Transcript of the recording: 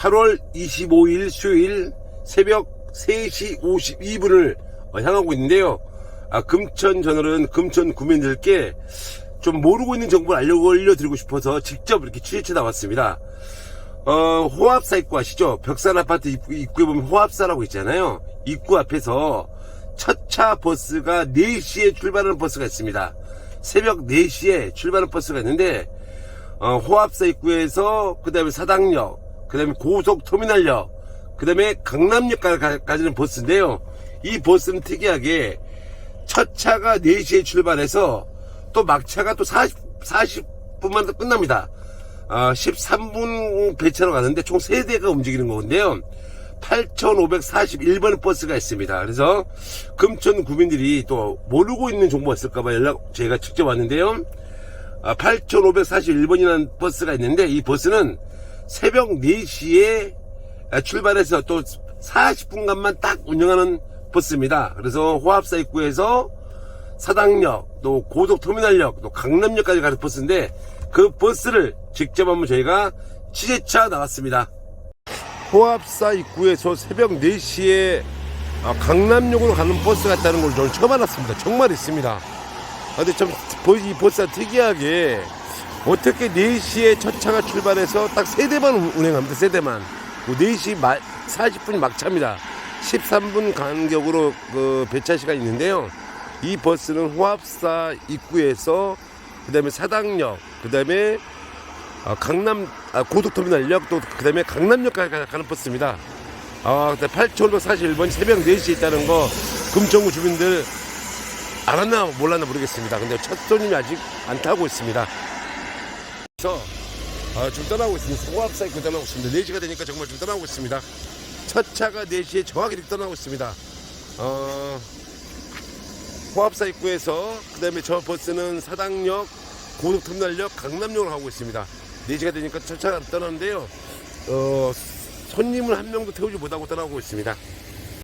8월 25일 수요일 새벽 3시 52분을 향하고 있는데요. 아, 금천 저널은 금천 구민들께 좀 모르고 있는 정보를 알려, 알려드리고 싶어서 직접 이렇게 취재체 나왔습니다. 어, 호합사 입구 아시죠? 벽산 아파트 입구, 입구 에 보면 호합사라고 있잖아요. 입구 앞에서 첫차 버스가 4시에 출발하는 버스가 있습니다. 새벽 4시에 출발하는 버스가 있는데, 어, 호합사 입구에서, 그 다음에 사당역, 그 다음에 고속터미널역, 그 다음에 강남역까지는 버스인데요. 이 버스는 특이하게 첫 차가 4시에 출발해서 또 막차가 또 40, 40분만 더 끝납니다. 아, 13분 배차로 가는데 총 3대가 움직이는 건데요. 8,541번 버스가 있습니다. 그래서 금천 구민들이 또 모르고 있는 정보가 있을까봐 연락 제가 직접 왔는데요. 아, 8,541번이라는 버스가 있는데 이 버스는 새벽 4시에 출발해서 또 40분간만 딱 운영하는 버스입니다. 그래서 호합사 입구에서 사당역, 또 고속터미널역, 또 강남역까지 가는 버스인데 그 버스를 직접 한번 저희가 취재차 나왔습니다. 호합사 입구에서 새벽 4시에 아, 강남역으로 가는 버스가 있다는 걸 저는 처음 알았습니다. 정말 있습니다. 아, 근데 좀, 이 버스가 특이하게 어떻게 4시에 첫 차가 출발해서 딱 세대만 운행합니다. 세대만. 4시 말, 40분이 막차입니다. 13분 간격으로 그 배차 시간이 있는데요. 이 버스는 호합사 입구에서 그다음에 사당역, 그다음에 아, 강남 아, 고속터미널역 또 그다음에 강남역까지 가- 가는 버스입니다. 아, 8,541번 새벽 4시에 있다는 거 금천구 주민들 알았나 몰랐나 모르겠습니다. 근데 첫 손님이 아직 안 타고 있습니다. 그래서 아, 좀 떠나고 있습니다. 입구 떠나고 있습니다. 4시가 되니까 정말 좀 떠나고 있습니다. 첫 차가 4시에 정확히 떠나고 있습니다. 어, 호합사 입구에서 그 다음에 저 버스는 사당역, 고속터미널역, 강남역으로 가고 있습니다. 4시가 되니까 첫 차가 떠나는데요. 어, 손님을 한 명도 태우지 못하고 떠나고 있습니다.